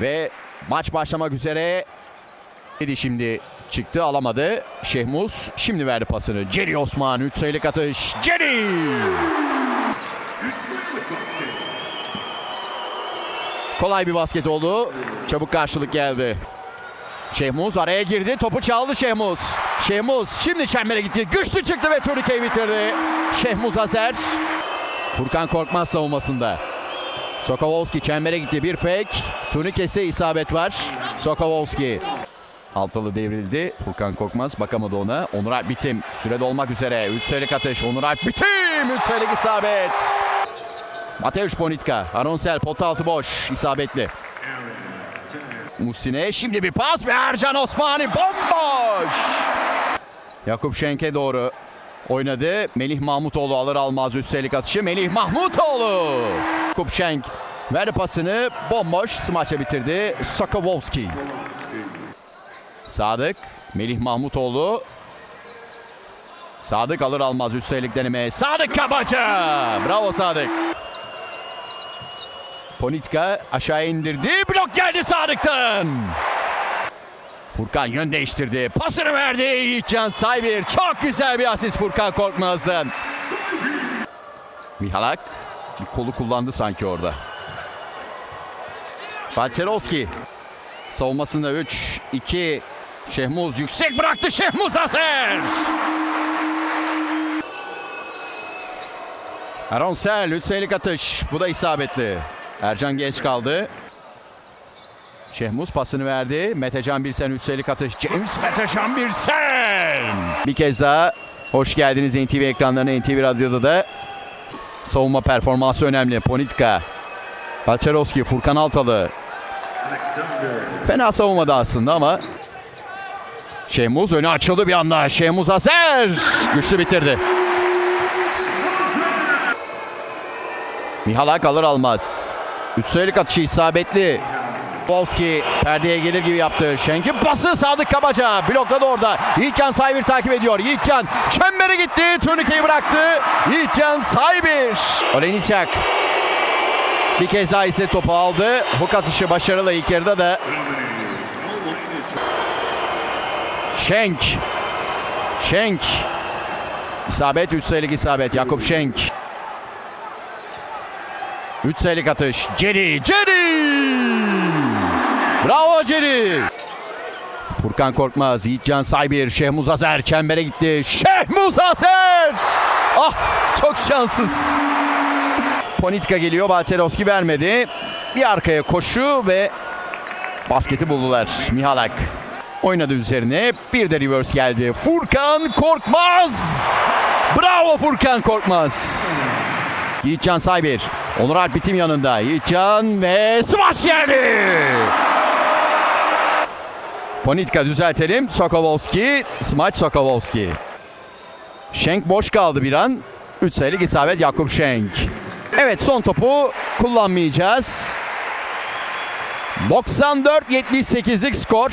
Ve maç başlamak üzere. Dedi şimdi çıktı alamadı. Şehmuz şimdi verdi pasını. Jerry Osman 3 sayılık atış. Jerry! Kolay bir basket oldu. Çabuk karşılık geldi. Şehmuz araya girdi. Topu çaldı Şehmuz. Şehmuz şimdi çembere gitti. Güçlü çıktı ve turnikeyi bitirdi. Şehmuz Azer. Furkan Korkmaz savunmasında. Sokovolski çembere gitti. Bir fake. Turnikese isabet var. Sokovolski. Altalı devrildi. Furkan Korkmaz bakamadı ona. Onur Alp bitim. Süre dolmak üzere. 3 sayılık atış. Onur Alp bitim. 3 sayılık isabet. Mateusz Ponitka. Aronsel pot altı boş. isabetli. Muhsin'e şimdi bir pas ve Ercan Osmani bomboş. Yakup Şenk'e doğru oynadı. Melih Mahmutoğlu alır almaz üstelik atışı. Melih Mahmutoğlu. Yakup Şenk verdi pasını bomboş smaçla bitirdi. Sokovolski. Sadık. Melih Mahmutoğlu. Sadık alır almaz üstelik deneme. Sadık Kabaca. Bravo Sadık. Ponitka aşağı indirdi. Blok geldi Sadık'tan. Furkan yön değiştirdi. Pasını verdi. Yiğitcan Saybir. Çok güzel bir asist Furkan Korkmaz'dan. Mihalak bir kolu kullandı sanki orada. Balcerovski. Savunmasında 3, 2. Şehmuz yüksek bıraktı. Şehmuz Azer. Aronsel 3 sayılık atış. Bu da isabetli. Ercan geç kaldı. Şehmuz pasını verdi. Metecan Birsen 3 sayılık atış. James Metecan Birsen. Bir kez daha hoş geldiniz NTV ekranlarına. NTV Radyo'da da savunma performansı önemli. Ponitka. Balçarovski, Furkan Altalı. Fena savunmadı aslında ama Şehmuz önü açıldı bir anda. Şehmuz Azer güçlü bitirdi. Mihalak alır almaz. Sayılık atışı isabetli. Volski perdeye gelir gibi yaptı. Şenk'in pası Sadık Kabaca. Blokladı orada. Yiğitcan Saybir takip ediyor. Yiğitcan çembere gitti. Turnikeyi bıraktı. Yiğitcan Saybir. Oleniçak. Bir kez daha ise topu aldı. Huk atışı başarılı ilk yarıda da. Şenk. Şenk. İsabet 3 sayılık isabet. Yakup Şenk. 3 sayılık atış. Jerry, Jerry! Bravo Jerry! Furkan Korkmaz, Yiğitcan Saybir, Şehmuz Azer çembere gitti. Şehmuz Azer! Ah çok şanssız. Ponitka geliyor, Balcerovski vermedi. Bir arkaya koşu ve basketi buldular. Mihalak oynadı üzerine. Bir de reverse geldi. Furkan Korkmaz! Bravo Furkan Korkmaz! Yiğitcan Saybir. Onur Alp bitim yanında. Yiğitcan ve smaç geldi. Ponitka düzeltelim. Sokovolski. Smaç Sokovolski. Şenk boş kaldı bir an. 3 sayılık isabet Yakup Şenk. Evet son topu kullanmayacağız. 94-78'lik skor.